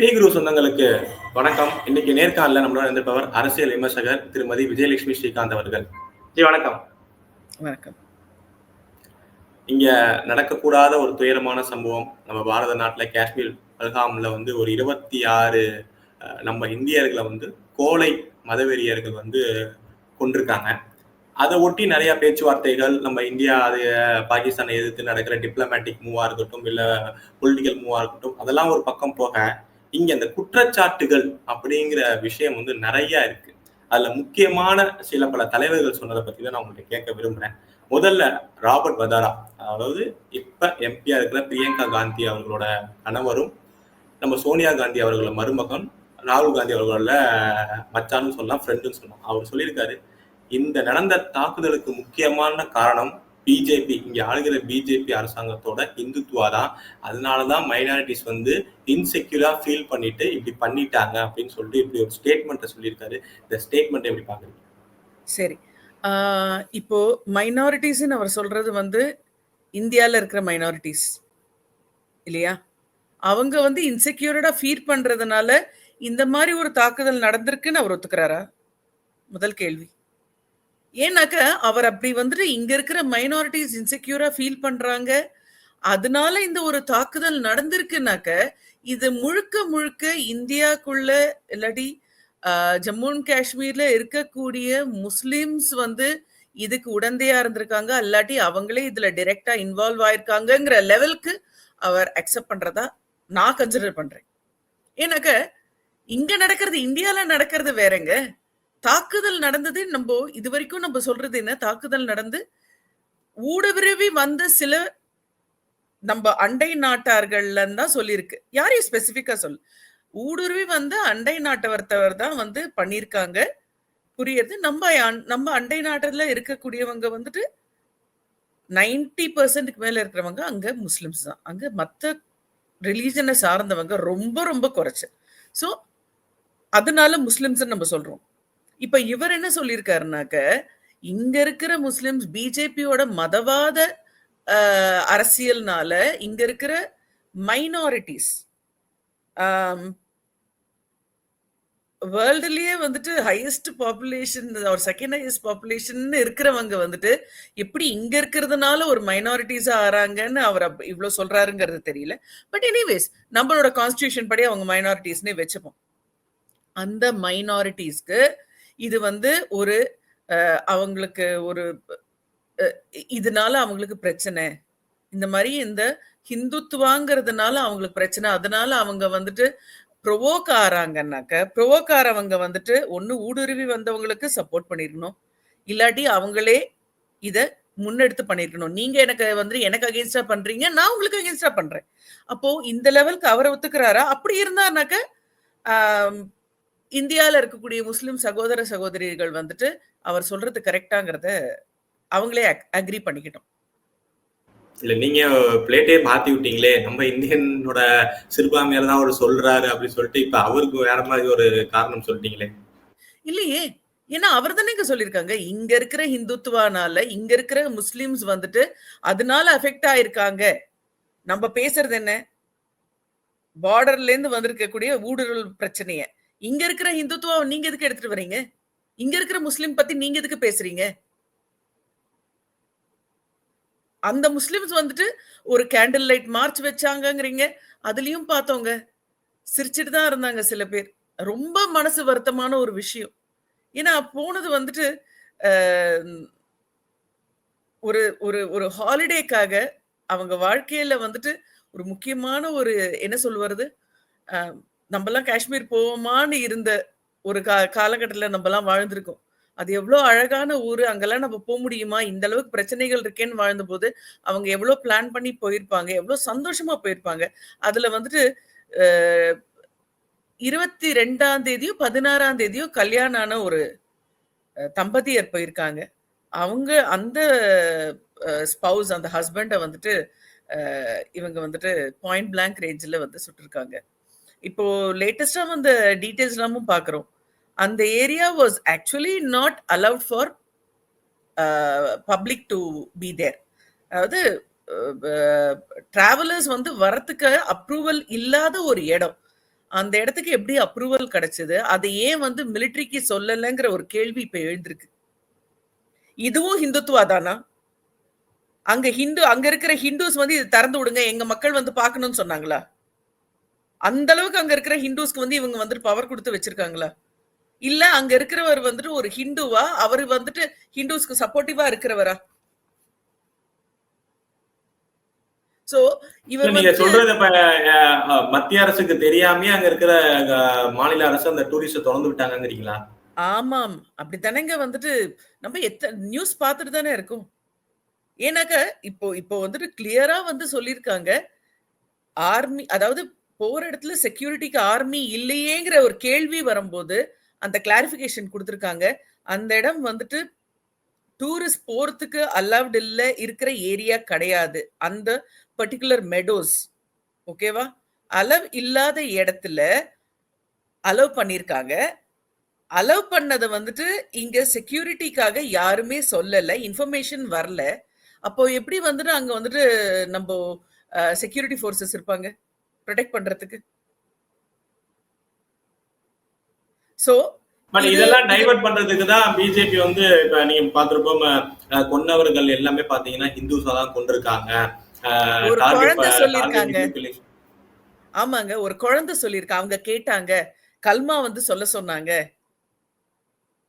B குரு சொந்தங்களுக்கு வணக்கம். இன்னைக்கு நேர்காணல நம்மளோட இருந்திருப்பவர் அரசியல் விமர்சகர் திருமதி விஜயலட்சுமி ஸ்ரீகாந்த் அவர்கள். ஜி வணக்கம். வணக்கம். இங்க நடக்கக்கூடாத ஒரு துயரமான சம்பவம் நம்ம பாரத நாட்டுல காஷ்மீர் பல்காம்ல வந்து ஒரு இருபத்தி ஆறு நம்ம இந்தியர்களை வந்து கோலை மதவெறியர்கள் வந்து கொண்டிருக்காங்க அதை ஒட்டி நிறைய பேச்சுவார்த்தைகள் நம்ம இந்தியா அது பாகிஸ்தானை எதிர்த்து நடக்கிற டிப்ளமேட்டிக் மூவா இருக்கட்டும் இல்ல பொலிட்டிக்கல் மூவா இருக்கட்டும் அதெல்லாம் ஒரு பக்கம் போக இங்க இந்த குற்றச்சாட்டுகள் அப்படிங்கிற விஷயம் வந்து நிறைய இருக்கு. அதுல முக்கியமான சில பல தலைவர்கள் சொன்னதை பத்தி தான் நான் உங்கள்கிட்ட கேட்க விரும்புறேன். முதல்ல ராபர்ட் வதாரா. அதாவது இப்ப எம்பியா இருக்கிற பிரியங்கா காந்தி அவர்களோட கணவரும் நம்ம சோனியா காந்தி அவர்களோட மருமகன் ராகுல் காந்தி அவர்களோட மச்சான்னு சொல்லலாம் ஃப்ரெண்டுன்னு சொல்லலாம். அவர் சொல்லியிருக்காரு இந்த நடந்த தாக்குதலுக்கு முக்கியமான காரணம் பிஜேபி இங்கே ஆளுகிற பிஜேபி அரசாங்கத்தோட இந்துத்துவா தான். அதனால தான் மைனாரிட்டிஸ் வந்து இன்செக்யூரா ஃபீல் பண்ணிட்டு இப்படி பண்ணிட்டாங்க அப்படின்னு சொல்லிட்டு இப்படி ஒரு ஸ்டேட்மெண்ட்டை சொல்லியிருக்காரு. இந்த ஸ்டேட்மெண்ட் எப்படி பார்க்குறீங்க? சரி. இப்போ மைனாரிட்டிஸ்ன்னு அவர் சொல்றது வந்து இந்தியாவில் இருக்கிற மைனாரிட்டிஸ் இல்லையா? அவங்க வந்து இன்செக்யூர்டா ஃபீல் பண்றதுனால இந்த மாதிரி ஒரு தாக்குதல் நடந்திருக்குன்னு அவர் ஒத்துக்கிறாரா? முதல் கேள்வி. ஏன்னாக்க அவர் அப்படி வந்துட்டு இங்க இருக்கிற மைனாரிட்டிஸ் இன்செக்யூரா ஃபீல் பண்றாங்க. அதனால இந்த ஒரு தாக்குதல் நடந்திருக்குனாக்க இது முழுக்க முழுக்க இந்தியாக்குள்ள இல்லாட்டி ஜம்மு அண்ட் காஷ்மீர்ல இருக்கக்கூடிய முஸ்லிம்ஸ் வந்து இதுக்கு உடந்தையா இருந்திருக்காங்க. அல்லாட்டி அவங்களே இதுல டைரக்டா இன்வால்வ் ஆயிருக்காங்கங்கிற லெவலுக்கு அவர் அக்செப்ட் பண்றதா நான் கன்சிடர் பண்றேன். ஏன்னாக்க இங்க நடக்கிறது இந்தியால நடக்கிறது வேறங்க. தாக்குதல் நடந்தது நம்ம இது வரைக்கும் நம்ம சொல்றது என்ன? தாக்குதல் நடந்து ஊடுருவி வந்த சில நம்ம அண்டை நாட்டார்கள்ல தான் சொல்லியிருக்கு. யாரையும் ஸ்பெசிபிக்கா சொல் ஊடுருவி வந்த அண்டை நாட்டவர்த்தவர் தான் வந்து பண்ணியிருக்காங்க. புரியுது? நம்ம நம்ம அண்டை நாட்டில் இருக்கக்கூடியவங்க வந்துட்டு நைன்டி பர்சன்ட்க்கு மேல இருக்கிறவங்க அங்க முஸ்லிம்ஸ் தான். அங்க மற்ற ரிலீஜனை சார்ந்தவங்க ரொம்ப ரொம்ப குறைச்சு. ஸோ அதனால முஸ்லிம்ஸ் நம்ம சொல்றோம். இப்ப இவர் என்ன சொல்லியிருக்காருனாக்க இங்க இருக்கிற முஸ்லிம்ஸ் பிஜேபியோட மதவாத அரசியல்னால இங்க இருக்கிற மைனாரிட்டிஸ் வேர்ல்டுலயே வந்துட்டு ஹையஸ்ட் பாப்புலேஷன் ஒரு செகண்ட் ஹையஸ்ட் பாப்புலேஷன் இருக்கிறவங்க வந்துட்டு எப்படி இங்க இருக்கிறதுனால ஒரு மைனாரிட்டிஸா ஆறாங்கன்னு அவர் இவ்வளவு சொல்றாருங்கிறது தெரியல. பட் எனிவேஸ் நம்மளோட கான்ஸ்டியூஷன் படி அவங்க மைனாரிட்டிஸ்னே வச்சுப்போம். அந்த மைனாரிட்டிஸ்க்கு இது வந்து ஒரு அவங்களுக்கு ஒரு இதனால அவங்களுக்கு பிரச்சனை. இந்த மாதிரி இந்த ஹிந்துத்துவாங்கிறதுனால அவங்களுக்கு பிரச்சனை. அதனால அவங்க வந்துட்டு ப்ரொவோக் ஆறாங்கன்னாக்க ப்ரொவோக் ஆறவங்க வந்துட்டு ஒன்று ஊடுருவி வந்தவங்களுக்கு சப்போர்ட் பண்ணிருக்கணும். இல்லாட்டி அவங்களே இதை முன்னெடுத்து பண்ணிருக்கணும். நீங்க எனக்கு வந்து எனக்கு அகேன்ஸ்டா பண்றீங்க நான் உங்களுக்கு அகேன்ஸ்டா பண்றேன். அப்போ இந்த லெவலுக்கு அவரை ஒத்துக்கிறாரா? அப்படி இருந்தாருனாக்க ஆம், இந்தியால இருக்கக்கூடிய முஸ்லிம் சகோதர சகோதரிகள் வந்துட்டு அவர் சொல்றது கரெக்டாங்கிறத அவங்களே அக்ரி பண்ணிக்கிட்டோம். இல்ல நீங்க பிளேட்டே மாத்தி விட்டீங்களே நம்ம இந்தியனோட சிறுபான்மையால தான் அவர் சொல்றாரு அப்படின்னு சொல்லிட்டு இப்ப அவருக்கு வேற மாதிரி ஒரு காரணம் சொல்லிட்டீங்களே? இல்லையே ஏன்னா அவர் தானே சொல்லியிருக்காங்க. இங்க இருக்கிற ஹிந்துத்துவானால இங்க இருக்கிற முஸ்லிம்ஸ் வந்துட்டு அதனால அஃபெக்ட் ஆயிருக்காங்க. நம்ம பேசுறது என்ன? பார்டர்ல இருந்து வந்திருக்கக்கூடிய ஊடுருவல் பிரச்சனைய. இங்க இருக்கிற ஹிந்துத்துவம் நீங்க எதுக்கு எடுத்துட்டு வரீங்க இங்க இருக்கிற முஸ்லிம் பத்தி நீங்க எதுக்கு பேசுறீங்க? அந்த முஸ்லிம்ஸ் வந்துட்டு ஒரு கேண்டில் லைட் மார்ச் வச்சாங்கங்கிறீங்க. அதுலயும் பார்த்தோங்க சிரிச்சிட்டு தான் இருந்தாங்க சில பேர். ரொம்ப மனசு வருத்தமான ஒரு விஷயம். ஏன்னா போனது வந்துட்டு ஒரு ஒரு ஒரு ஹாலிடேக்காக அவங்க வாழ்க்கையில வந்துட்டு ஒரு முக்கியமான ஒரு என்ன சொல்லுவது நம்மலாம் காஷ்மீர் போவோமான்னு இருந்த ஒரு கா காலகட்டத்தில் நம்மலாம் வாழ்ந்திருக்கோம். அது எவ்வளோ அழகான ஊர் அங்கெல்லாம் நம்ம போக முடியுமா? இந்த அளவுக்கு பிரச்சனைகள் இருக்கேன்னு வாழ்ந்தபோது அவங்க எவ்வளோ பிளான் பண்ணி போயிருப்பாங்க எவ்வளோ சந்தோஷமா போயிருப்பாங்க. அதுல வந்துட்டு இருபத்தி ரெண்டாம் தேதியோ பதினாறாம் தேதியோ கல்யாணம் ஆன ஒரு தம்பதியர் போயிருக்காங்க. அவங்க அந்த ஸ்பவுஸ் அந்த ஹஸ்பண்டை வந்துட்டு இவங்க வந்துட்டு பாயிண்ட் பிளாங்க் ரேஞ்சில் வந்து சுட்டிருக்காங்க. இப்போ லேட்டஸ்டா வந்த டீடைல்ஸ் எல்லாமும் பார்க்குறோம் அந்த area was actually not allowed for public to be there அதாவது uh, uh, டிராவலர்ஸ் வந்து வரத்துக்கு அப்ரூவல் இல்லாத ஒரு இடம். அந்த இடத்துக்கு எப்படி அப்ரூவல் கிடைச்சது? அதை ஏன் வந்து மிலிட்டரிக்கு சொல்லலைங்கிற ஒரு கேள்வி இப்ப எழுந்திருக்கு. இதுவும் ஹிந்துத்துவா தானா? அங்க ஹிந்து அங்க இருக்கிற ஹிந்துஸ் வந்து இது திறந்து விடுங்க எங்க மக்கள் வந்து பாக்கணும்னு சொன்னாங்களா? அந்த அளவுக்கு அங்க இருக்கிற ஹிந்துஸ்க்கு வந்து இவங்க வந்துட்டு பவர் கொடுத்து வச்சிருக்காங்களா? இல்ல அங்க இருக்கிறவர் வந்துட்டு ஒரு ஹிந்துவா? அவர் வந்துட்டு ஹிந்துஸ்க்கு சப்போர்ட்டிவா இருக்கிறவரா? சோ இவர் நீங்க சொல்றது இப்ப மத்திய அரசுக்கு தெரியாமயே அங்க இருக்கிற மாநில அரசு அந்த டூரிஸ்ட திறந்து விட்டாங்கங்கிறீங்களா? ஆமாம். அப்படித்தானேங்க வந்துட்டு நம்ம எத்த நியூஸ் பார்த்துட்டு தானே இருக்கோம். ஏன்னாக்க இப்போ இப்போ வந்துட்டு கிளியரா வந்து சொல்லியிருக்காங்க. ஆர்மி அதாவது போற இடத்துல செக்யூரிட்டிக்கு ஆர்மி இல்லையேங்கிற ஒரு கேள்வி வரும்போது அந்த கிளாரிபிகேஷன் கொடுத்துருக்காங்க. அந்த இடம் வந்துட்டு டூரிஸ்ட் போறதுக்கு அலவுட் இல்லை இருக்கிற ஏரியா கிடையாது. அந்த பர்டிகுலர் மெடோஸ் ஓகேவா அலவ் இல்லாத இடத்துல அலவ் பண்ணியிருக்காங்க. அலவ் பண்ணதை வந்துட்டு இங்க செக்யூரிட்டிக்காக யாருமே சொல்லலை இன்ஃபர்மேஷன் வரல. அப்போ எப்படி வந்துட்டு அங்க வந்துட்டு நம்ம செக்யூரிட்டி ஃபோர்ஸஸ் இருப்பாங்க? ப்ரொடெக்ட் பண்றதுக்கு. சோ பட் இதெல்லாம் இது டைவர்ட் பண்றதுக்கு தான் பிஜேபி வந்து இப்ப நீங்க பார்த்திருப்போம் அஹ், கொன்னவர்கள் எல்லாமே பாத்தீங்கன்னா ஹிந்துஸா தான் கொண்டிருக்காங்க. ஆமாங்க ஒரு குழந்தை சொல்லியிருக்கா. அவங்க கேட்டாங்க. கல்மா வந்து சொல்ல சொன்னாங்க.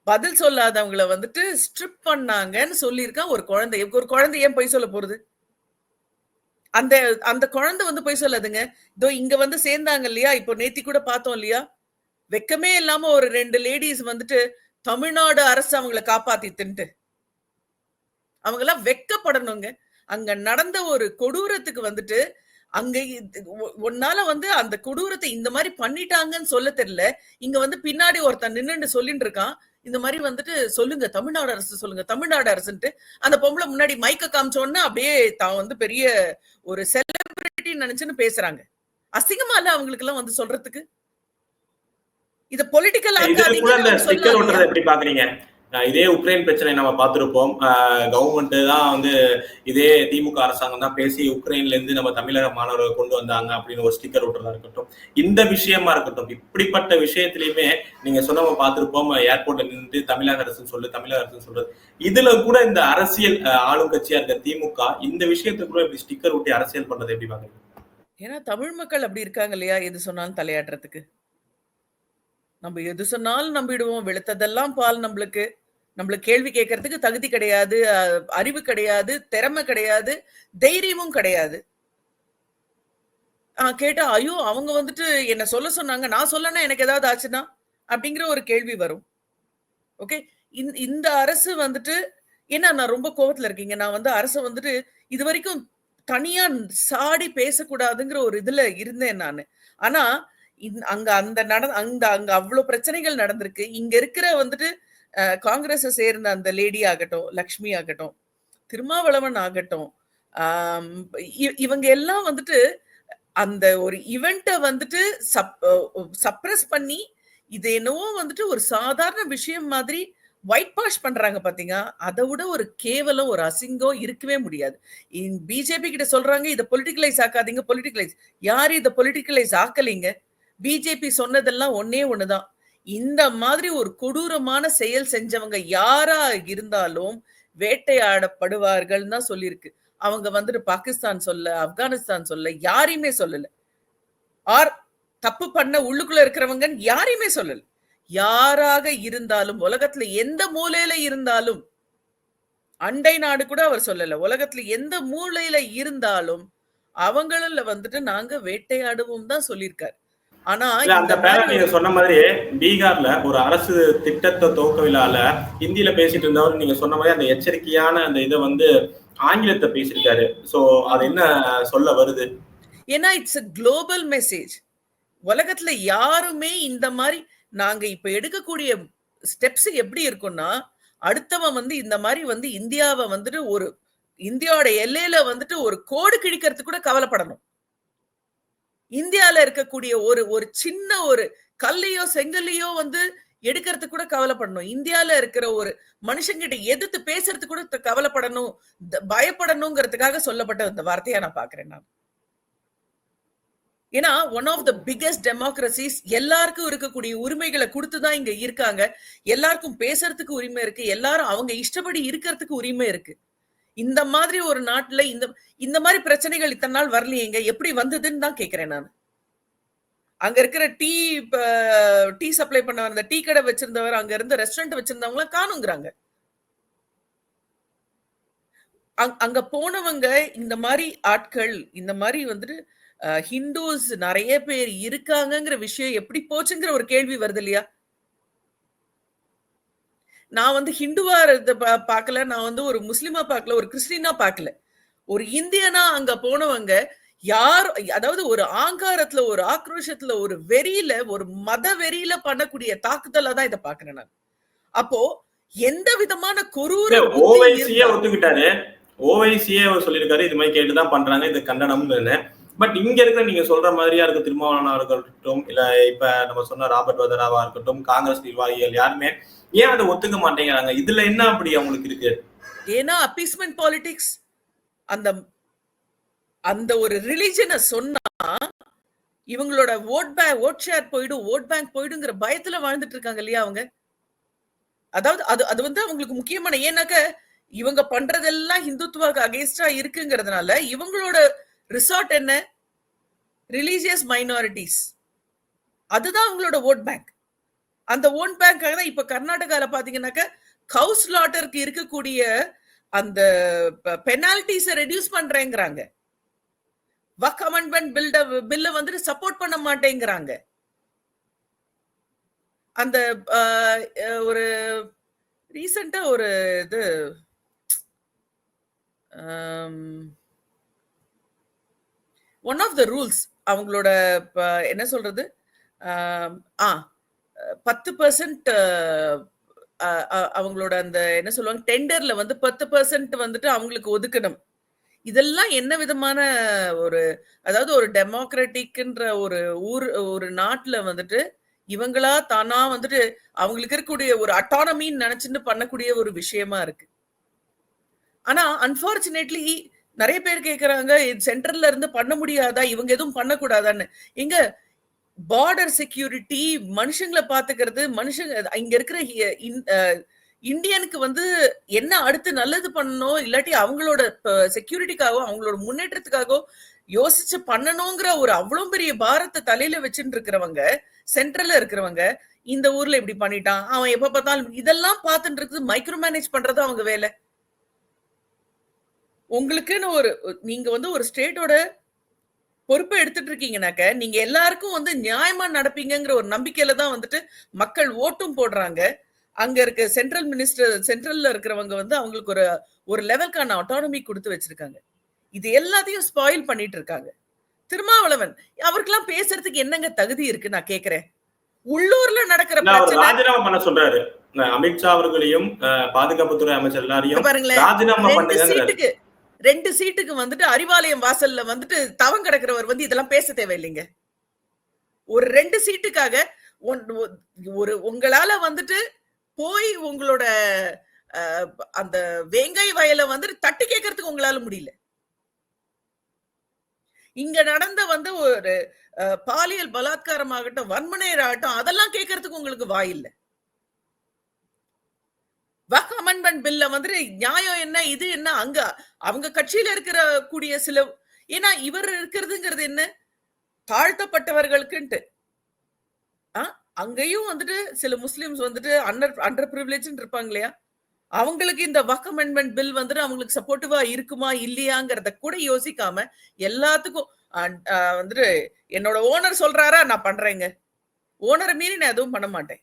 பதில் சொல்லாதவங்கள வந்துட்டு ஸ்ட்ரிப் பண்ணாங்கன்னு சொல்லியிருக்கான் ஒரு குழந்தை. ஒரு குழந்தை ஏன் பொய் சொல்ல போறது? அந்த அந்த குழந்தை வந்து போய் சொல்லாதுங்க. இதோ இங்க வந்து சேர்ந்தாங்க இல்லையா? இப்போ நேத்தி கூட பார்த்தோம் இல்லையா? வெக்கமே இல்லாம ஒரு ரெண்டு லேடிஸ் வந்துட்டு தமிழ்நாடு அரசு அவங்கள காப்பாத்திட்டுன்ட்டு அவங்க எல்லாம் வெக்கப்படணுங்க. அங்க நடந்த ஒரு கொடூரத்துக்கு வந்துட்டு அங்க இது- ஒ- உன்னால வந்து அந்த கொடூரத்தை இந்த மாதிரி பண்ணிட்டாங்கன்னு சொல்ல தெரியல. இங்க வந்து பின்னாடி ஒருத்தன் நின்னுட்டு சொல்லிட்டு இருக்கான். இந்த மாதிரி வந்துட்டு சொல்லுங்க தமிழ்நாடு அரசு சொல்லுங்க. தமிழ்நாடு அரசுன்ட்டு அந்த பொம்பளை முன்னாடி மைக்க காமிச்சோன்னா அப்படியே தான் வந்து பெரிய ஒரு செலிபிரிட்டி நினைச்சுன்னு பேசுறாங்க. அசிங்கமா இல்ல அவங்களுக்கு எல்லாம் வந்து சொல்றதுக்கு? இத பொலிட்டிக்கல் எப்படி பாக்குறீங்க? இதே உக்ரைன் பிரச்சனை நம்ம பார்த்துருப்போம். கவர்மெண்ட் தான் வந்து இதே திமுக அரசாங்கம் தான் பேசி உக்ரைன்ல இருந்து நம்ம தமிழக மாணவர்கள் கொண்டு வந்தாங்க அப்படின்னு ஒரு ஸ்டிக்கர் விட்டுறதா இருக்கட்டும். இந்த விஷயமா இருக்கட்டும். இப்படிப்பட்ட விஷயத்திலயுமே நீங்க சொன்னவங்க பார்த்துருப்போம் ஏர்போர்ட்ல நின்று தமிழக அரசு சொல்லு தமிழக அரசு சொல்றது இதுல கூட இந்த அரசியல் ஆளும் கட்சியா இருக்க திமுக இந்த விஷயத்துக்கு கூட இப்படி ஸ்டிக்கர் ஒட்டி அரசியல் பண்றது எப்படி பாக்குறீங்க ஏன்னா தமிழ் மக்கள் அப்படி இருக்காங்க இல்லையா? எது சொன்னாலும் தலையாடுறதுக்கு நம்ம எது சொன்னாலும் நம்பிடுவோம். வெளுத்ததெல்லாம் பால் நம்மளுக்கு. நம்மளுக்கு கேள்வி கேட்கறதுக்கு தகுதி கிடையாது. அறிவு கிடையாது. திறமை கிடையாது. தைரியமும் கிடையாது. ஆஹ் கேட்டா ஐயோ அவங்க வந்துட்டு என்ன சொல்ல சொன்னாங்க. நான் சொல்லனா எனக்கு ஏதாவது ஆச்சுன்னா? அப்படிங்கிற ஒரு கேள்வி வரும். ஓகே? இந்த அரசு வந்துட்டு ஏன்னா நான் ரொம்ப கோபத்துல இருக்கீங்க. நான் வந்து அரசு வந்துட்டு இது வரைக்கும் தனியா சாடி பேசக்கூடாதுங்கிற ஒரு இதுல இருந்தேன் நான். ஆனா இந்த- அங்க அந்த நட அந்த அங்க அவ்வளவு பிரச்சனைகள் நடந்திருக்கு. இங்க இருக்கிற வந்துட்டு காங்கிரஸ் காங்கிரஸை சேர்ந்த அந்த லேடி ஆகட்டும் லக்ஷ்மி ஆகட்டும் திருமாவளவன் ஆகட்டும் இவங்க எல்லாம் வந்துட்டு அந்த ஒரு இவெண்ட்டை வந்துட்டு சப் சப்ரஸ் பண்ணி இது என்னவோ வந்துட்டு ஒரு சாதாரண விஷயம் மாதிரி ஒயிட் வாஷ் பண்றாங்க பாத்தீங்க. அதை விட ஒரு கேவலம் ஒரு அசிங்கம் இருக்கவே முடியாது. பிஜேபி கிட்ட சொல்றாங்க இதை பொலிட்டிகலைஸ் ஆக்காதீங்க பொலிட்டிகலைஸ் யாரும் இதை பொலிட்டிகலைஸ் ஆக்கலைங்க. பிஜேபி சொன்னதெல்லாம் ஒன்னே ஒண்ணுதான். இந்த மாதிரி ஒரு கொடூரமான செயல் செஞ்சவங்க யாரா இருந்தாலும் வேட்டையாடப்படுவார்கள் தான் சொல்லியிருக்கு. அவங்க வந்துட்டு பாகிஸ்தான் சொல்ல ஆப்கானிஸ்தான் சொல்ல யாரையுமே சொல்லல. ஆர் தப்பு பண்ண உள்ளுக்குள்ள இருக்கிறவங்க யாரையுமே சொல்லல. யாராக இருந்தாலும் உலகத்துல எந்த மூலையில இருந்தாலும் அண்டை நாடு கூட அவர் சொல்லல. உலகத்துல எந்த மூலையில இருந்தாலும் அவங்கள வந்துட்டு நாங்க வேட்டையாடுவோம் தான் சொல்லியிருக்காரு. ஆனா அந்த இந்த பேர நீங்க சொன்ன மாதிரி பீகார்ல ஒரு அரசு திட்டத்தை துவக்க விழால ஹிந்தியில பேசிட்டு இருந்தவர் நீங்க சொன்ன மாதிரி அந்த எச்சரிக்கையான அந்த இதை வந்து ஆங்கிலத்தை பேசியிருக்காரு. சோ அது என்ன சொல்ல வருது? ஏன்னா இட்ஸ் a குளோபல் மெசேஜ் உலகத்துல யாருமே இந்த மாதிரி நாங்க இப்ப எடுக்கக்கூடிய ஸ்டெப்ஸ் எப்படி இருக்கும்னா அடுத்தவன் வந்து இந்த மாதிரி வந்து இந்தியாவை வந்துட்டு ஒரு இந்தியாவோட எல்லையில வந்துட்டு ஒரு கோடு கிழிக்கிறதுக்கு கூட கவலைப்படணும். இந்தியால இருக்கக்கூடிய ஒரு ஒரு சின்ன ஒரு கல்லையோ செங்கல்லையோ வந்து எடுக்கிறதுக்கு கூட கவலைப்படணும். இந்தியால இருக்கிற ஒரு மனுஷங்கிட்ட எதிர்த்து பேசுறதுக்கு கூட கவலைப்படணும். பயப்படணுங்கிறதுக்காக சொல்லப்பட்ட இந்த வார்த்தையா நான் பாக்குறேன் நான். ஏன்னா one of the biggest democracies எல்லாருக்கும் இருக்கக்கூடிய உரிமைகளை கொடுத்துதான் இங்க இருக்காங்க. எல்லாருக்கும் பேசுறதுக்கு உரிமை இருக்கு. எல்லாரும் அவங்க இஷ்டப்படி இருக்கிறதுக்கு உரிமை இருக்கு. இந்த மாதிரி ஒரு நாட்டுல இந்த இந்த மாதிரி பிரச்சனைகள் இத்தனை நாள் வரலையேங்க. எப்படி வந்ததுன்னு தான் கேக்குறேன் நான். அங்க இருக்கிற டீ டீ சப்ளை பண்ண வந்த டீ கடை வச்சிருந்தவர் அங்க இருந்து ரெஸ்டாரண்ட் வச்சிருந்தவங்கள காணுங்கிறாங்க. அங்க போனவங்க இந்த மாதிரி ஆட்கள் இந்த மாதிரி வந்துட்டு ஹிந்துஸ் நிறைய பேர் இருக்காங்கங்கிற விஷயம் எப்படி போச்சுங்கிற ஒரு கேள்வி வருது இல்லையா? நான் வந்து ஹிந்துவா பார்க்கல. நான் வந்து ஒரு முஸ்லிமா பார்க்கல ஒரு கிறிஸ்டினா பார்க்கல. ஒரு இந்தியனா அங்க போனவங்க யார் அதாவது ஒரு ஆங்காரத்துல ஒரு ஆக்ரோஷத்துல ஒரு வெறியில ஒரு மத வெறியில பண்ணக்கூடிய தாக்குதலா தான் இதை பாக்குறேன் நான். அப்போ எந்த விதமான கொரூர ஓவைசியே ஒத்துக்கிட்டாரு. ஓவைசியே அவர் சொல்லியிருக்காரு இது மாதிரி கேட்டுதான் பண்றாங்க இது கண்டனம்னு. பட் இங்க இருக்கிற நீங்க சொல்ற மாதிரியா இருக்க திருமாவளவனா இருக்கட்டும் இல்ல இப்ப நம்ம சொன்ன ராபர்ட் வதராவா இருக்கட்டும் காங்கிரஸ் நிர்வாகிகள் யாருமே ஏன் அதை ஒத்துக்க மாட்டேங்கிறாங்க? இதுல என்ன அப்படி அவங்களுக்கு இருக்கு? ஏன்னா அப்பீஸ்மெண்ட் பாலிடிக்ஸ் அந்த அந்த ஒரு ரிலிஜனை சொன்னா இவங்களோட ஓட் பேங்க் ஓட் ஷேர் போயிடும் ஓட் பேங்க் போயிடுங்கிற பயத்துல வாழ்ந்துட்டு இருக்காங்க இல்லையா அவங்க? அதாவது அது அது வந்து அவங்களுக்கு முக்கியமான ஏன்னாக்க இவங்க பண்றதெல்லாம் ஹிந்துத்துவாக்கு அகேன்ஸ்டா இருக்குங்கிறதுனால இவங்களோட ரிசார்ட் என்ன? ரிலீஜியஸ் மைனாரிட்டிஸ் அதுதான் அவங்களோட ஓட் பேங்க் அந்த ஓட் பேங்காக தான் இப்ப கர்நாடகால பாத்தீங்கன்னாக்க ஹவுஸ் லாட்டருக்கு இருக்கக்கூடிய அந்த பெனால்டிஸை ரெடியூஸ் பண்றேங்கிறாங்க. வக் அமெண்ட்மெண்ட் பில்ட பில்ல வந்துட்டு சப்போர்ட் பண்ண மாட்டேங்கிறாங்க. அந்த ஒரு ரீசண்டா ஒரு இது ஒன் ஆஃப் த ரூல்ஸ் அவங்களோட என்ன சொல்றது? ஆ பத்து பர்சன்ட் அவங்களோட அந்த என்ன சொல்லுவாங்க டெண்டர்ல வந்து பத்து பர்சன்ட் வந்துட்டு அவங்களுக்கு ஒதுக்கணும். இதெல்லாம் என்ன விதமான ஒரு அதாவது ஒரு டெமோக்ராட்டிக்ன்ற ஒரு ஊர் ஒரு நாட்டில் வந்துட்டு இவங்களா தானா வந்துட்டு அவங்களுக்கு இருக்கக்கூடிய ஒரு அட்டானமின்னு நினைச்சுட்டு பண்ணக்கூடிய ஒரு விஷயமா இருக்கு. ஆனா அன்பார்ச்சுனேட்லி நிறைய பேர் கேட்கறாங்க சென்ட்ரல்ல இருந்து பண்ண முடியாதா? இவங்க எதுவும் பண்ணக்கூடாதான்னு. இங்க பார்டர் செக்யூரிட்டி மனுஷங்களை பாத்துக்கிறது மனுஷங்க இங்க இருக்கிற இந்தியனுக்கு வந்து என்ன அடுத்து நல்லது பண்ணணும்? இல்லாட்டி அவங்களோட செக்யூரிட்டிக்காகவோ அவங்களோட முன்னேற்றத்துக்காகவோ யோசிச்சு பண்ணணுங்கிற ஒரு அவ்வளவு பெரிய பாரத்தை தலையில வச்சுட்டு இருக்கிறவங்க சென்ட்ரல்ல இருக்கிறவங்க இந்த ஊர்ல இப்படி பண்ணிட்டான் அவன் எப்ப பார்த்தாலும் இதெல்லாம் பார்த்துட்டு இருக்குது மைக்ரோ மேனேஜ் பண்றது அவங்க வேலை. உங்களுக்குன்னு ஒரு நீங்க வந்து ஒரு ஸ்டேட்டோட பொறுப்பை எடுத்துட்டு இருக்கீங்கனாக்க நீங்க எல்லாருக்கும் வந்து நியாயமா நடப்பீங்கிற ஒரு நம்பிக்கையில தான் வந்துட்டு மக்கள் ஓட்டும் போடுறாங்க. அங்க இருக்க சென்ட்ரல் மினிஸ்டர் சென்ட்ரல்ல இருக்கிறவங்க வந்து அவங்களுக்கு ஒரு ஒரு லெவலுக்கான அட்டானமி கொடுத்து வச்சிருக்காங்க. இது எல்லாத்தையும் ஸ்பாயில் பண்ணிட்டு இருக்காங்க. திருமாவளவன் அவருக்கெல்லாம் பேசுறதுக்கு என்னங்க தகுதி இருக்கு? நான் கேக்குறேன். உள்ளூர்ல நடக்கிற ராஜினாமா பண்ண சொல்றாரு. அமித்ஷா அவர்களையும் பாதுகாப்புத்துறை அமைச்சர் எல்லாரையும் பாருங்களேன். ராஜினாமா சீட்டுக்கு ரெண்டு சீட்டுக்கு வந்துட்டு அறிவாலயம் வாசல்ல வந்துட்டு தவம் கிடக்கிறவர் வந்து இதெல்லாம் பேச தேவையில்லைங்க. ஒரு ரெண்டு சீட்டுக்காக ஒரு உங்களால வந்துட்டு போய் உங்களோட அந்த வேங்காய் வயலை வந்துட்டு தட்டு கேட்கறதுக்கு உங்களால முடியல. இங்க நடந்த வந்து ஒரு பாலியல் பலாத்காரம் ஆகட்டும் வன்முனையர் ஆகட்டும் அதெல்லாம் கேட்கறதுக்கு உங்களுக்கு வாயில்லை வக் அமெண்ட்மெண்ட் பில்ல வந்துட்டு நியாயம் என்ன இது என்ன அங்க அவங்க கட்சியில இருக்கிற கூடிய சில ஏன்னா இவர் இருக்கிறதுங்கிறது என்ன? தாழ்த்தப்பட்டவர்களுக்குன்ட்டு. அங்கேயும் வந்துட்டு சில முஸ்லிம்ஸ் வந்துட்டு அண்டர் அண்டர் ப்ரிவிலேஜ் இருப்பாங்க இல்லையா? அவங்களுக்கு இந்த வக் அமெண்ட்மெண்ட் பில் வந்துட்டு அவங்களுக்கு சப்போர்ட்டிவா இருக்குமா இல்லையாங்கிறத கூட யோசிக்காம எல்லாத்துக்கும் வந்துட்டு என்னோட ஓனர் சொல்றாரா நான் பண்றேங்க. ஓனரை மீறி நான் எதுவும் பண்ண மாட்டேன்.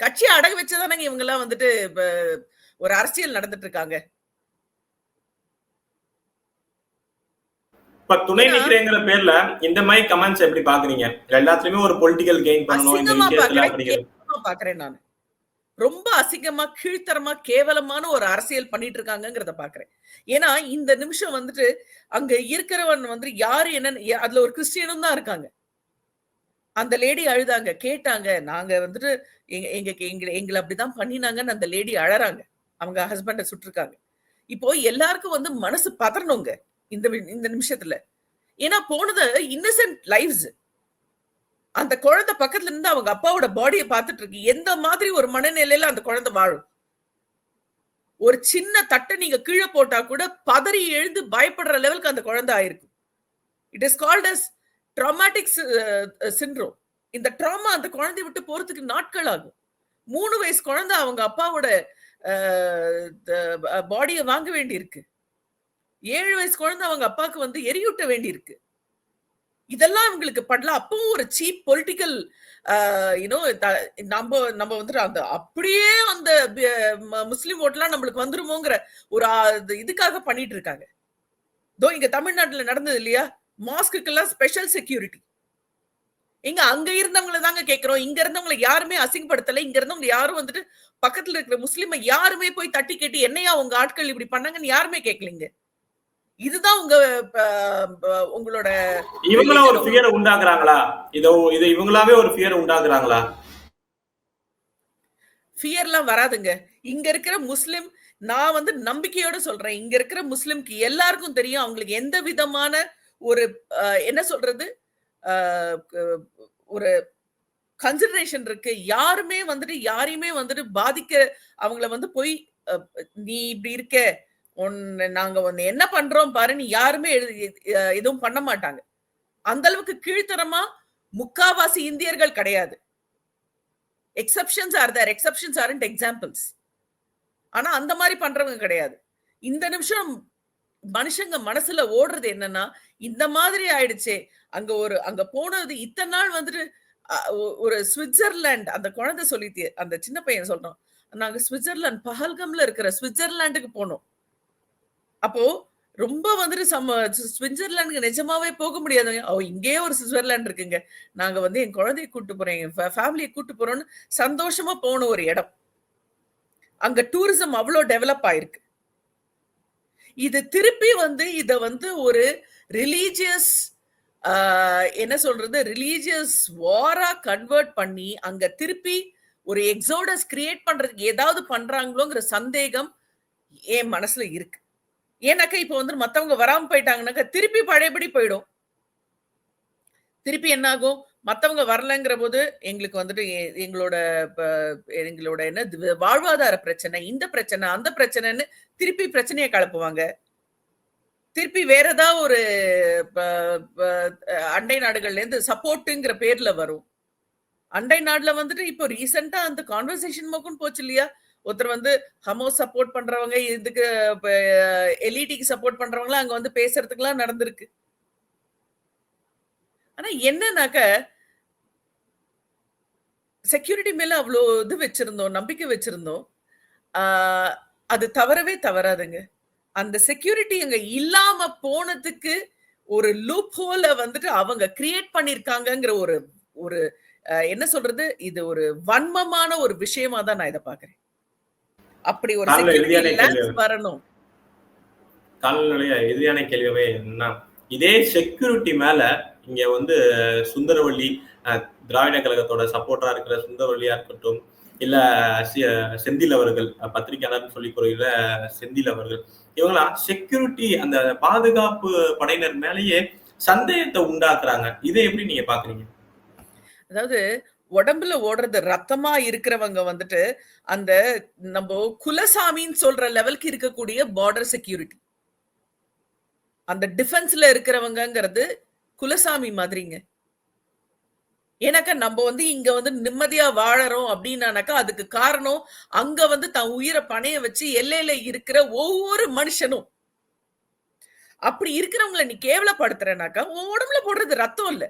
கட்சி அடகு வச்சுதானங்க இவங்க எல்லாம் வந்துட்டு ஒரு அரசியல் நடந்துட்டு இருக்காங்க இப்ப துணை நிக்கிறேங்கிற பேர்ல இந்த மாதிரி கமெண்ட்ஸ் எப்படி பாக்குறீங்க? எல்லாத்துலயுமே ஒரு பொலிட்டிக்கல் கெயின் பண்ணணும் பாக்குறேன் நான். ரொம்ப அசிங்கமா கீழ்த்தரமா கேவலமான ஒரு அரசியல் பண்ணிட்டு இருக்காங்கிறத பாக்குறேன். ஏன்னா இந்த நிமிஷம் வந்துட்டு அங்க இருக்கிறவன் வந்து யாரு என்னன்னு அதுல ஒரு கிறிஸ்டியனும் தான் இருக்காங்க. அந்த லேடி அழுதாங்க. கேட்டாங்க. நாங்க வந்துட்டு எங்க எங்க எங்களை எங்களை அப்படிதான் பண்ணினாங்கன்னு அந்த லேடி அழறாங்க. அவங்க ஹஸ்பண்டை சுட்டிருக்காங்க. இப்போ எல்லாருக்கும் வந்து மனசு பதறணுங்க. இந்த இந்த நிமிஷத்துல. ஏன்னா போனது இன்னசென்ட் லைஃப்ஸ் அந்த குழந்தை பக்கத்துல இருந்து அவங்க அப்பாவோட பாடியை பார்த்துட்டு இருக்கு. எந்த மாதிரி ஒரு மனநிலையில அந்த குழந்தை வாழும்? ஒரு சின்ன தட்டை நீங்க கீழே போட்டா கூட பதறி எழுந்து பயப்படுற லெவலுக்கு அந்த குழந்தை ஆயிருக்கும் it is called as traumatic syndrome uh, uh, இந்த ட்ராமா அந்த குழந்தைய விட்டு போறதுக்கு நாட்கள் ஆகும். மூணு வயசு குழந்தை அவங்க அப்பாவோட பாடியை வாங்க வேண்டியிருக்கு. ஏழு வயசு குழந்தை அவங்க அப்பாவுக்கு வந்து எரியூட்ட வேண்டியிருக்கு. இதெல்லாம் இவங்களுக்கு படல அப்பவும் ஒரு சீப் பொலிட்டிக்கல் யூனோ நம்ம நம்ம வந்துட்டு அந்த அப்படியே அந்த முஸ்லீம் ஓட்டெல்லாம் நம்மளுக்கு வந்துருமோங்கிற ஒரு இதுக்காக பண்ணிட்டு இருக்காங்க. தோ இங்க தமிழ்நாட்டுல நடந்தது இல்லையா? மாஸ்க்குக்கெல்லாம் ஸ்பெஷல் செக்யூரிட்டி இங்க அங்க இருந்தவங்கள தாங்க கேக்குறோம். இங்க இருந்தவங்களை யாருமே அசிங்கப்படுத்தல. இங்க இருந்தவங்க யாரும் வந்துட்டு பக்கத்துல இருக்கிற முஸ்லீமை யாருமே போய் தட்டி கேட்டு என்னையா உங்க ஆட்கள் இப்படி பண்ணாங்கன்னு யாருமே கேட்கலீங்க இதுதான் உங்க உங்களோட இவங்களா ஒரு ஃபியரை உண்டாக்குறாங்களா? இதோ இது இவங்களாவே ஒரு ஃபியரை உண்டாக்குறாங்களா? ஃபியர்லாம் வராதுங்க. இங்க இருக்கிற முஸ்லிம் நான் வந்து நம்பிக்கையோட சொல்றேன். இங்க இருக்கிற முஸ்லிம்க்கு எல்லாருக்கும் தெரியும். அவங்களுக்கு எந்த விதமான ஒரு என்ன சொல்றது? ஒரு கன்சிடரேஷன் இருக்கு. யாருமே வந்துட்டு யாரையுமே வந்துட்டு பாதிக்க அவங்கள வந்து போய் நீ இப்படி இருக்க. உன்னை நாங்க வந்து என்ன பண்றோம் பாரு நீ யாருமே எதுவும் பண்ண மாட்டாங்க. அந்த அளவுக்கு கீழ்த்தரமா முக்காவாசி இந்தியர்கள் கிடையாது. Exceptions are there exceptions are examples ஆனா அந்த மாதிரி பண்றவங்க கிடையாது. இந்த நிமிஷம் மனுஷங்க மனசுல ஓடுறது என்னன்னா இந்த மாதிரி ஆயிடுச்சே. அங்க ஒரு அங்க போனது இத்தனை நாள் வந்துட்டு ஒரு சுவிட்சர்லாண்ட் அந்த குழந்தை சொல்லிட்டு அந்த சின்ன பையன் சொல்றோம் நாங்க சுவிட்சர்லாந்து பஹல்கம்ல இருக்கிற சுவிட்சர்லாண்டுக்கு போனோம். அப்போ ரொம்ப வந்துட்டு சம சுவிட்சர்லாண்டுக்கு நிஜமாவே போக முடியாது ஓ இங்கேயே ஒரு சுவிட்சர்லாந்து இருக்குங்க. நாங்க வந்து என் குழந்தைய கூட்டு போறேன் என் ஃபேமிலியை கூட்டு போறோம்னு சந்தோஷமா போன ஒரு இடம். அங்க டூரிசம் அவ்வளோ டெவலப் ஆயிருக்கு. இது திருப்பி வந்து இத வந்து ஒரு ரிலீஜியஸ் என்ன சொல்றது ரிலீஜியஸ் வாரா கன்வெர்ட் பண்ணி அங்க திருப்பி ஒரு எக்ஸோடஸ் கிரியேட் பண்றதுக்கு ஏதாவது பண்றாங்களோங்கிற சந்தேகம் என் மனசுல இருக்கு. ஏன்னாக்கா இப்ப வந்து மத்தவங்க வராம போயிட்டாங்கனாக்கா திருப்பி பழையபடி போயிடும். திருப்பி என்னாகும்? மற்றவங்க மத்தவங்க வரலங்கிற போது எங்களுக்கு வந்துட்டு எங்களோட எங்களோட என்ன வாழ்வாதார பிரச்சனை இந்த பிரச்சனை அந்த பிரச்சனைன்னு திருப்பி பிரச்சனையை கலப்புவாங்க. திருப்பி வேற ஏதாவது ஒரு அண்டை நாடுகள்ல இருந்து சப்போர்ட்டுங்கிற பேர்ல வரும். அண்டை நாடுல வந்துட்டு இப்போ ரீசெண்டா அந்த கான்வர்சேஷன் மோக்கும் போச்சு இல்லையா? ஒருத்தர் வந்து ஹமோ சப்போர்ட் பண்றவங்க இதுக்கு எல்இடிக்கு சப்போர்ட் பண்றவங்க அங்க வந்து பேசுறதுக்குலாம் நடந்திருக்கு. ஆனா என்னன்னாக்க செக்யூரிட்டி மேல அவ்வளோ இது வச்சிருந்தோம் நம்பிக்கை வச்சிருந்தோம். அது தவறவே தவறாதுங்க. அந்த செக்யூரிட்டி அங்க இல்லாம போனதுக்கு ஒரு லூப் ஹோல வந்துட்டு அவங்க கிரியேட் பண்ணிருக்காங்கங்கிற ஒரு ஒரு என்ன சொல்றது? இது ஒரு வன்மமான ஒரு விஷயமா தான் நான் இதை பாக்குறேன். அப்படி ஒரு செக்யூரிட்டி வரணும். காலநிலைய இறுதியான கேள்வியே என்ன? இதே செக்யூரிட்டி மேல இங்க வந்து சுந்தரவள்ளி திராவிட கழகத்தோட சப்போர்ட்டரா இருக்கிற சுந்தரவள்ளியா இருக்கட்டும் இல்ல செந்தில் அவர்கள் பத்திரிகையாளர் சொல்லி கூறுகிற செந்தில் அவர்கள் இவங்களாம் செக்யூரிட்டி அந்த பாதுகாப்பு படையினர் மேலேயே சந்தேகத்தை உண்டாக்குறாங்க. இதை எப்படி நீங்க பாக்குறீங்க? அதாவது உடம்புல ஓடுறது ரத்தமா இருக்கிறவங்க வந்துட்டு அந்த நம்ம குலசாமின்னு சொல்ற லெவலுக்கு இருக்கக்கூடிய பார்டர் செக்யூரிட்டி அந்த டிஃபென்ஸ்ல இருக்கிறவங்கிறது குலசாமி மாதிரிங்க. ஏன்னாக்கா நம்ம வந்து இங்க வந்து நிம்மதியா வாழறோம் அப்படின்னாக்கா அதுக்கு காரணம் அங்க வந்து தன் உயிரை பணைய வச்சு எல்லையில இருக்கிற ஒவ்வொரு மனுஷனும். அப்படி இருக்கிறவங்கள நீ கேவலப்படுத்துறனாக்கா உன் உடம்புல போடுறது ரத்தம் இல்ல.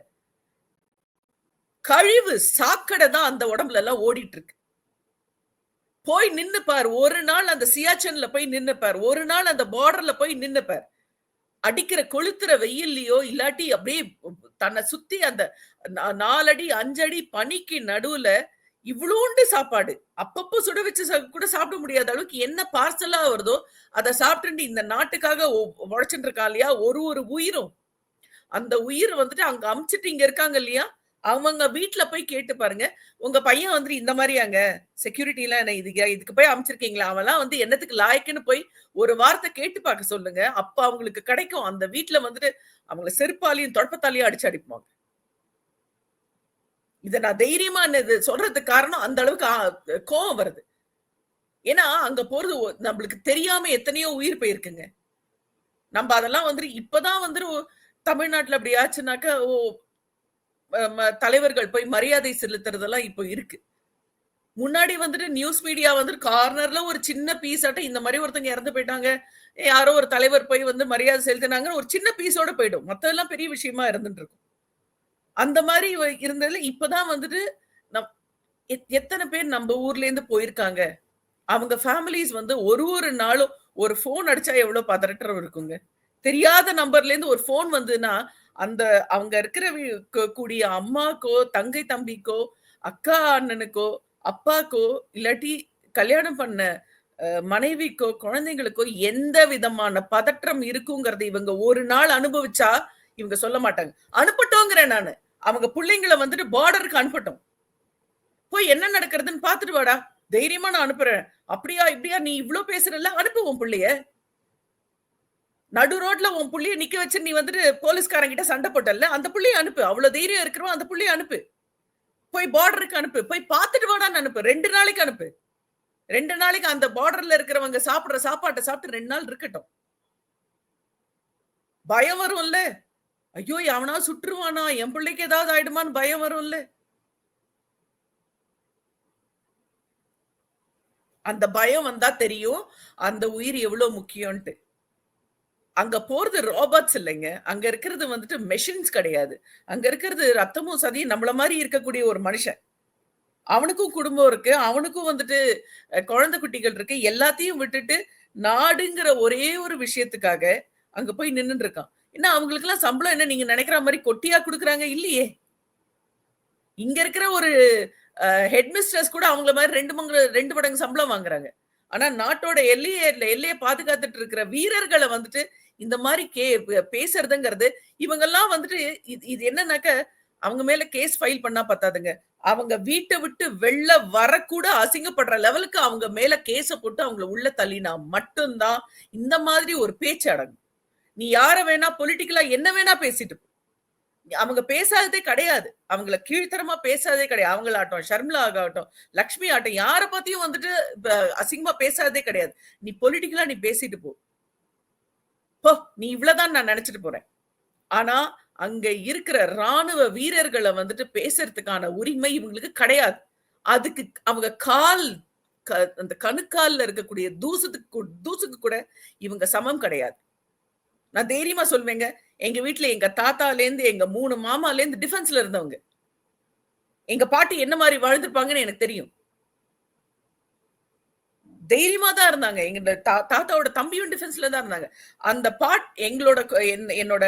கழிவு சாக்கடை தான் அந்த உடம்புல எல்லாம் ஓடிட்டு இருக்கு போய் நின்னுப்பார். ஒரு நாள் அந்த சியாச்சன்ல போய் நின்னுப்பார். ஒரு நாள் அந்த பார்டர்ல போய் நின்னுப்பார். அடிக்கிற கொளுத்துற வெயில்லையோ இல்லாட்டி அப்படியே தன்னை சுத்தி அந்த நாலடி அஞ்சடி பனிக்கு நடுவுல இவ்வளோண்டு சாப்பாடு. அப்பப்போ சுட வச்சு கூட சாப்பிட முடியாத அளவுக்கு என்ன பார்சலா வருதோ அதை சாப்பிட்டு இந்த நாட்டுக்காக உழைச்சிட்டு இருக்கா இல்லையா? ஒரு ஒரு உயிரும். அந்த உயிர் வந்துட்டு அங்க அமிச்சிட்டு இங்க இருக்காங்க இல்லையா? அவங்க வீட்டுல போய் கேட்டு பாருங்க. உங்க பையன் வந்து இந்த மாதிரியாங்க செக்யூரிட்டி எல்லாம் என்ன இதுக்கு இதுக்கு போய் அமைச்சிருக்கீங்களா அவெல்லாம் வந்து என்னத்துக்கு லாய்க்குன்னு போய் ஒரு வார்த்தை கேட்டு பார்க்க சொல்லுங்க. அப்ப அவங்களுக்கு கிடைக்கும். அந்த வீட்டுல வந்துட்டு அவங்கள செருப்பாலயும், தொடப்பத்தாலையும் அடிச்சு அடிப்பாங்க. இத நான் தைரியமா இது சொல்றதுக்கு காரணம் அந்த அளவுக்கு கோபம் கோவம் வருது. ஏன்னா, அங்க போறது ஒ நம்மளுக்கு தெரியாம எத்தனையோ உயிர் போயிருக்குங்க. நம்ம அதெல்லாம் வந்துட்டு இப்பதான் வந்துட்டு தமிழ்நாட்டுல அப்படி ஆச்சுனாக்கா, ஓ தலைவர்கள் போய் மரியாதை செலுத்துறதெல்லாம் இப்போ இருக்கு. முன்னாடி வந்துட்டு நியூஸ் மீடியா வந்துட்டு கார்னர்ல ஒரு சின்ன பீஸ் இந்த மாதிரி ஒருத்தங்க இறந்து போயிட்டாங்க. யாரோ ஒரு தலைவர் போய் வந்து மரியாதை செலுத்தினாங்கன்னு ஒரு சின்ன பீஸோட போயிடும். மத்ததெல்லாம் பெரிய விஷயமா இருந்துட்டு இருக்கும். அந்த மாதிரி இருந்ததுல இப்பதான் வந்துட்டு நம் எத் பேர் பேர் ஊர்ல ஊர்லேருந்து போயிருக்காங்க. அவங்க ஃபேமிலிஸ் வந்து ஒரு ஒரு நாளும் ஒரு ஃபோன் அடிச்சா எவ்வளோ பதற்றம் இருக்குங்க. தெரியாத நம்பர்லேருந்து ஒரு ஃபோன் வந்ததுன்னா, அந்த அவங்க இருக்கிற கூடிய அம்மாக்கோ, தங்கை தம்பிக்கோ, அக்கா அண்ணனுக்கோ, அப்பாக்கோ, இல்லாட்டி கல்யாணம் பண்ண மனைவிக்கோ, குழந்தைங்களுக்கோ எந்த விதமான பதற்றம் இருக்குங்கிறத இவங்க ஒரு நாள் அனுபவிச்சா, இவங்க சொல்ல மாட்டாங்க. அனுப்பட்டோங்கிறேன் நானு. அவங்க பிள்ளைங்களை வந்துட்டு பார்டருக்கு அனுப்பட்டும். போய் என்ன நடக்கிறதுன்னு பார்த்துட்டு வாடா. தைரியமா நான் அனுப்புறேன். அப்படியா, இப்படியா நீ இவ்வளவு பேசுறல அனுப்புவோம் பிள்ளைய புள்ளைய. நடு ரோட்ல உன் புள்ளிய நிக்க வச்சு நீ வந்துட்டு போலீஸ்காரங்கிட்ட சண்டை போட்டல அந்த புள்ளிய அனுப்பு. அவ்வளவு தைரியம் இருக்கிறோம் அந்த புள்ளிய அனுப்பு. போய் பார்டருக்கு அனுப்பு. போய் பார்த்துட்டு வாடான்னு அனுப்பு. ரெண்டு நாளைக்கு அனுப்பு. ரெண்டு நாளைக்கு அந்த பார்டர்ல இருக்கிறவங்க சாப்பிடுற சாப்பாட்டை சாப்பிட்டு ரெண்டு நாள் இருக்கட்டும். பயம் வரும்ல. ஐயோ! அவனா சுட்டுருவானா? என் பிள்ளைக்கு ஏதாவது ஆயிடுமான்னு பயம் வரும்ல. அந்த பயம் வந்தா தெரியும். அந்த உயிர் எவ்வளவு முக்கியம்ன்ட்டு. அங்க போறது ரோபோட்ஸ் இல்லைங்க. அங்க இருக்கிறது வந்துட்டு மெஷின்ஸ் கிடையாது. அங்க இருக்கிறது ரத்தமும், சதியும் நம்மள மாதிரி இருக்கக்கூடிய ஒரு மனுஷன். அவனுக்கும் குடும்பம் இருக்கு. அவனுக்கும் வந்துட்டு குழந்தை குட்டிகள் இருக்கு. எல்லாத்தையும் விட்டுட்டு நாடுங்கிற ஒரே ஒரு விஷயத்துக்காக அங்க போய் நின்னுட்டு இருக்கான். என்ன அவங்களுக்கெல்லாம் சம்பளம் என்ன நீங்க நினைக்கிற மாதிரி கொட்டியா கொடுக்குறாங்க இல்லையே. இங்க இருக்கிற ஒரு அ ஹெட் கூட அவங்கள மாதிரி ரெண்டு மங்கு ரெண்டு மடங்கு சம்பளம் வாங்குறாங்க. ஆனா நாட்டோட எல்லைய எல்லையை பாதுகாத்துட்டு இருக்கிற வீரர்களை வந்துட்டு இந்த மாதிரி கே ப பேசுறதுங்கிறது இவங்கலாம் வந்துட்டு இது இது என்னன்னாக்க, அவங்க மேல கேஸ் ஃபைல் பண்ணா பத்தாதுங்க. அவங்க வீட்டை விட்டு வெளில வரக்கூட அசிங்கப்படுற லெவலுக்கு அவங்க மேல கேஸ போட்டு அவங்கள உள்ள தள்ளினா மட்டும்தான் இந்த மாதிரி ஒரு பேச்சு அடங்கும். நீ யார வேணா பொலிட்டிக்கலா என்ன வேணா பேசிட்டு அவங்க பேசாததே கிடையாது. அவங்கள கீழ்த்தரமா பேசாததே கிடையாது. அவங்களாகட்டும், ஷர்மிளா ஆகட்டும், லக்ஷ்மி ஆகட்டும், யார பத்தியும் வந்துட்டு அசிங்கமா பேசாததே கிடையாது. நீ பொலிட்டிக்கலா நீ பேசிட்டு போ. போ! நீ இவ்வளவுதான் நான் நினைச்சிட்டு போறேன். ஆனா, அங்க இருக்கிற ராணுவ வீரர்கள வந்துட்டு பேசுறதுக்கான உரிமை இவங்களுக்கு கிடையாது. அதுக்கு அவங்க கால் க அந்த கணுக்கால்ல இருக்கக்கூடிய தூசத்துக்கு தூசுக்கு கூட இவங்க சமம் கிடையாது. நான் தைரியமா சொல்வேங்க. எங்க வீட்டுல எங்க தாத்தாலேருந்து, எங்க மூணு மாமாலேருந்து டிஃபென்ஸ்ல இருந்தவங்க. எங்க பாட்டி என்ன மாதிரி வாழ்ந்திருப்பாங்கன்னு எனக்கு தெரியும். தைரியமா தான் இருந்தாங்க. எங்க தா தாத்தாவோட தம்பியும் டிஃபென்ஸ்ல தான் இருந்தாங்க. அந்த பாட் எங்களோட என் என்னோட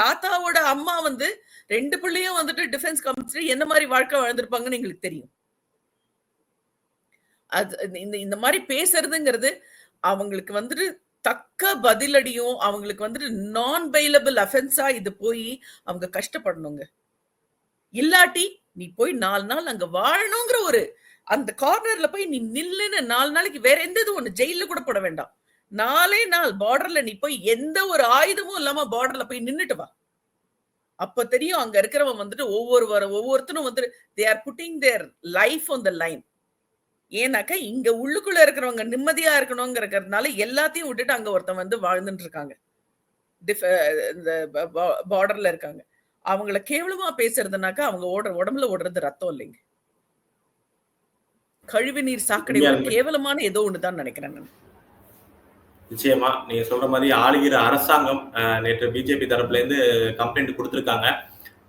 தாத்தாவோட அம்மா வந்து ரெண்டு பிள்ளையும் வந்துட்டு டிஃபென்ஸ் காமிச்சுட்டு என்ன மாதிரி வாழ்க்கை வாழ்ந்திருப்பாங்கன்னு எங்களுக்கு தெரியும். அது இந்த இந்த மாதிரி பேசுறதுங்கிறது அவங்களுக்கு வந்துட்டு தக்க பதிலடியும், அவங்களுக்கு வந்துட்டு நான் பெயிலபிள் அஃபென்ஸா இது போய் அவங்க கஷ்டப்படணுங்க. இல்லாட்டி நீ போய் நாலு நாள் அங்க வாழணுங்கிற ஒரு அந்த கார்னர்ல போய் நீ நில்லுன்னு நாலு நாளைக்கு வேற எந்த இது ஒண்ணு ஜெயில கூட போட வேண்டாம். நாலே நாள் பார்டர்ல நீ போய் எந்த ஒரு ஆயுதமும் இல்லாம பார்டர்ல போய் நின்னுட்டு வா. அப்ப தெரியும் அங்க இருக்கிறவன் வந்துட்டு ஒவ்வொருவர ஒவ்வொருத்தனும் வந்துட்டு they are putting their life on the line. ஏன்னாக்கா இங்க உள்ளுக்குள்ள இருக்கிறவங்க நிம்மதியா இருக்கணும்ங்கறதுனால எல்லாத்தையும் விட்டுட்டு அங்க ஒருத்தன் வந்து வாழ்ந்துட்டு இருக்காங்க. இந்த பார்டர்ல இருக்காங்க. அவங்கள கேவலமா பேசுறதுனாக்கா அவங்க ஓடுற உடம்புல ஓடுறது ரத்தம் இல்லைங்க. கழிவு நீர் சாக்கடை. கேவலமான ஏதோ ஒண்ணு தான் நினைக்கிறேன் நானு. நிச்சயமா. நீங்க சொல்ற மாரி ஆளுகிற அரசாங்கம் நேற்று பிஜேபி தரப்புலேருந்து கம்ப்ளைண்ட் குடுத்திருக்காங்க.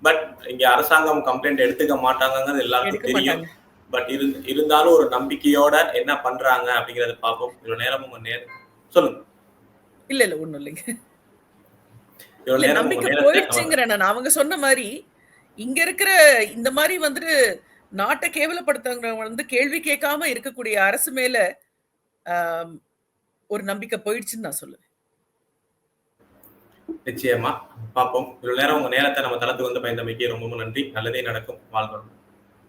பட் இங்க அரசாங்கம் கம்ப்ளைண்ட் எடுத்துக்க மாட்டாங்கங்கிறது எல்லாருக்கும் தெரியும். பட் இரு இருந்தாலும் ஒரு நம்பிக்கையோட என்ன பண்றாங்க அப்படிங்கிறத பார்ப்போம். இவ்வளவு நேரம் உங்க நேரம் சொல்லுங்க. இல்ல, இல்ல. ஒண்ணும் இல்லைங்க. நம்பிக்கை போயிடுச்சுங்கிறேன் நானு. அவங்க சொன்ன மாரி, இங்க இருக்கிற இந்த மாரி வந்துட்டு நாட்ட கேவலப்படுத்துறவங்க வந்து கேள்வி கேட்காம இருக்கக்கூடிய அரசு மேல ஒரு நம்பிக்கை போயிடுச்சுன்னு நான் சொல்லுவேன். நிச்சயமா பார்ப்போம் இவ்வளவு நேரம் உங்க நேரத்தை நம்ம தளத்துக்கு வந்து பயந்தமைக்கு ரொம்ப நன்றி நல்லதே நடக்கும் வாழ்க்கை